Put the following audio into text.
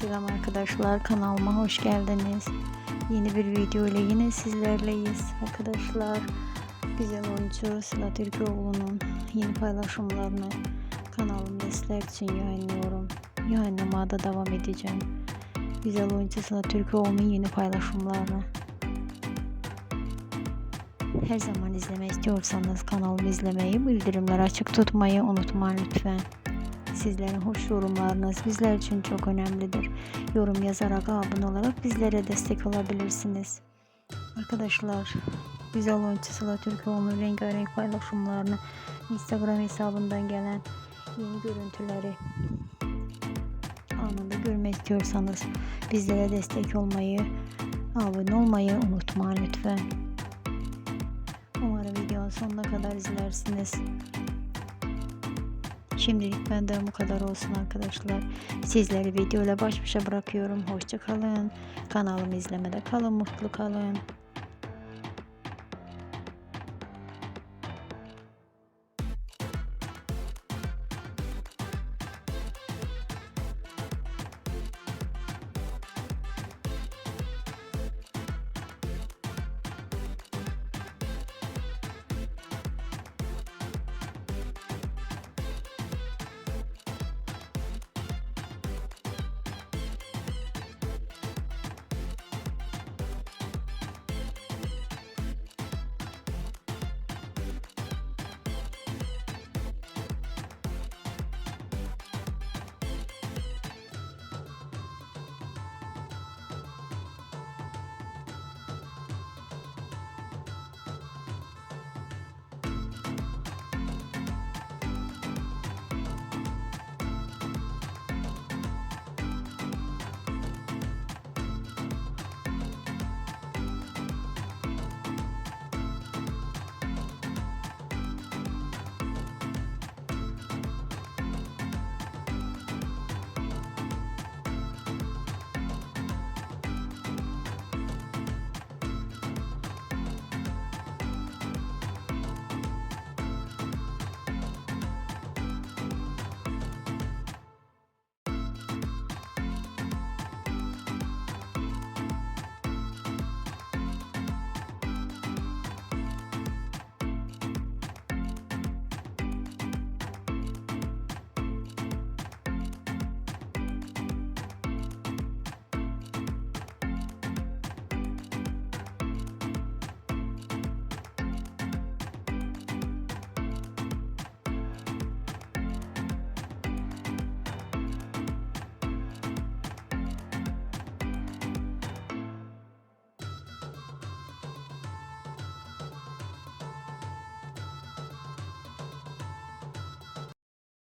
Selam arkadaşlar kanalıma hoş geldiniz. Yeni bir video ile yine sizlerleyiz arkadaşlar. Güzel oyuncu Sıla Türkoğlu'nun yeni paylaşımlarını kanalımda sizler için yayınlıyorum. Yayınlamaya da devam edeceğim. Güzel oyuncu Sıla Türkoğlu'nun yeni paylaşımlarını her zaman izlemek istiyorsanız kanalımı izlemeyi, bildirimleri açık tutmayı unutmayın lütfen. Sizlerin hoş yorumlarınız bizler için çok önemlidir. Yorum yazarak abone olarak bizlere destek olabilirsiniz. Arkadaşlar güzel oyuncu Sıla Türkoğlu'nun rengarenk paylaşımlarını Instagram hesabından gelen yeni görüntüleri anında görmek istiyorsanız bizlere destek olmayı, abone olmayı unutmayın lütfen. Umarım videonun sonuna kadar izlersiniz. Şimdilik benden bu kadar olsun arkadaşlar. Sizleri videoyla baş başa bırakıyorum. Hoşça kalın. Kanalımı izlemede kalın, mutlu kalın.